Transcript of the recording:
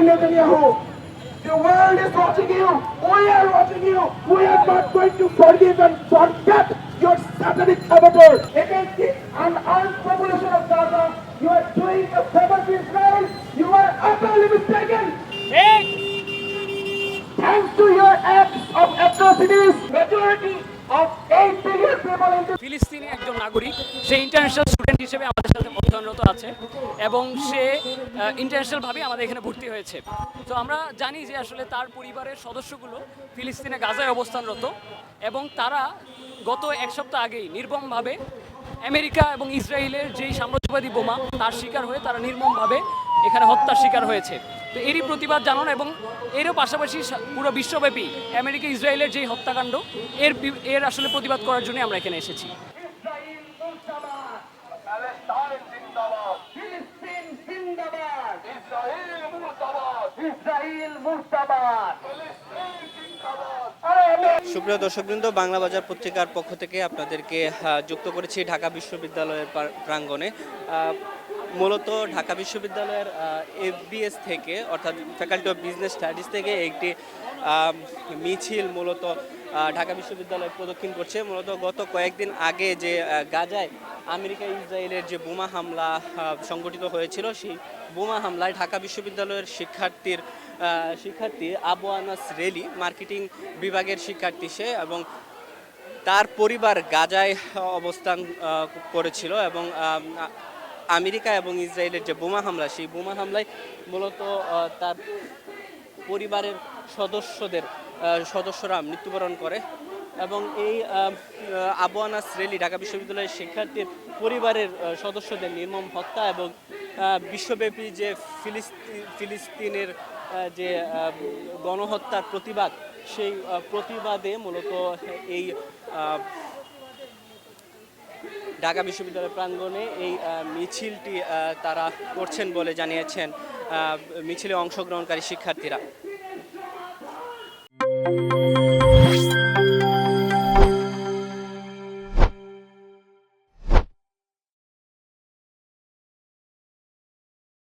Benjamin Netanyahu. The world is watching you. We are watching you. We are not going to forgive and forget your satanic saboteur against the unarmed population of Gaza. You are doing a favor to Israel. You are utterly mistaken. Hey. Thanks to your acts of atrocities, majority of 8 billion people in this ফিলিস্তিনি একজন নাগরিক সে international হিসেবে আমাদের সাথে অধ্যয়নরত আছে এবং সে ইন্টারন্যাশনালভাবে আমাদের এখানে ভর্তি হয়েছে। তো আমরা জানি যে আসলে তার পরিবারের সদস্যগুলো ফিলিস্তিনে গাজায় অবস্থানরত এবং তারা গত এক সপ্তাহ আগেই নির্মমভাবে আমেরিকা এবং ইসরায়েলের যেই সাম্রাজ্যবাদী বোমা, তার শিকার হয়ে তারা নির্মমভাবে এখানে হত্যার শিকার হয়েছে। তো এরই প্রতিবাদ জানানো এবং এরও পাশাপাশি পুরো বিশ্বব্যাপী আমেরিকা ইসরায়েলের যেই হত্যাকাণ্ড, এর এর আসলে প্রতিবাদ করার জন্য আমরা এখানে এসেছি। সুপ্রিয় দর্শকবৃন্দ, বাংলা বাজার পত্রিকার পক্ষ থেকে আপনাদেরকে যুক্ত করেছি ঢাকা বিশ্ববিদ্যালয়ের প্রা- প্রাঙ্গণে। মূলত ঢাকা বিশ্ববিদ্যালয়ের এফবিএস থেকে, অর্থাৎ ফ্যাকাল্টি অফ বিজনেস স্টাডিজ থেকে একটি মিছিল মূলত ঢাকা বিশ্ববিদ্যালয় প্রদক্ষিণ করছে। মূলত গত কয়েকদিন আগে যে গাজায় আমেরিকা, ইসরায়েলের যে বোমা হামলা সংগঠিত হয়েছিল, সেই বোমা হামলায় ঢাকা বিশ্ববিদ্যালয়ের শিক্ষার্থীর শিক্ষার্থী আবু আনাস রেলি, মার্কেটিং বিভাগের শিক্ষার্থী সে এবং তার পরিবার গাজায় অবস্থান করেছিল এবং আমেরিকা এবং ইসরায়েলের যে বোমা হামলা, সেই বোমা হামলায় মূলত তার পরিবারের সদস্যদের সদস্যরা মৃত্যুবরণ করে। এবং এই আহ, আহ, আবু আনাস রেলি ঢাকা বিশ্ববিদ্যালয়ের শিক্ষার্থীর পরিবারের সদস্যদের নির্মম হত্যা এবং বিশ্বব্যাপী যে ফিলিস্তি- ফিলিস্তিনের যে গণহত্যার প্রতিবাদ সেই প্রতিবাদে মূলত এই ঢাকা বিশ্ববিদ্যালয় প্রাঙ্গণে এই মিছিলটি তারা করছেন বলে জানিয়েছেন মিছিলে অংশগ্রহণকারী শিক্ষার্থীরা।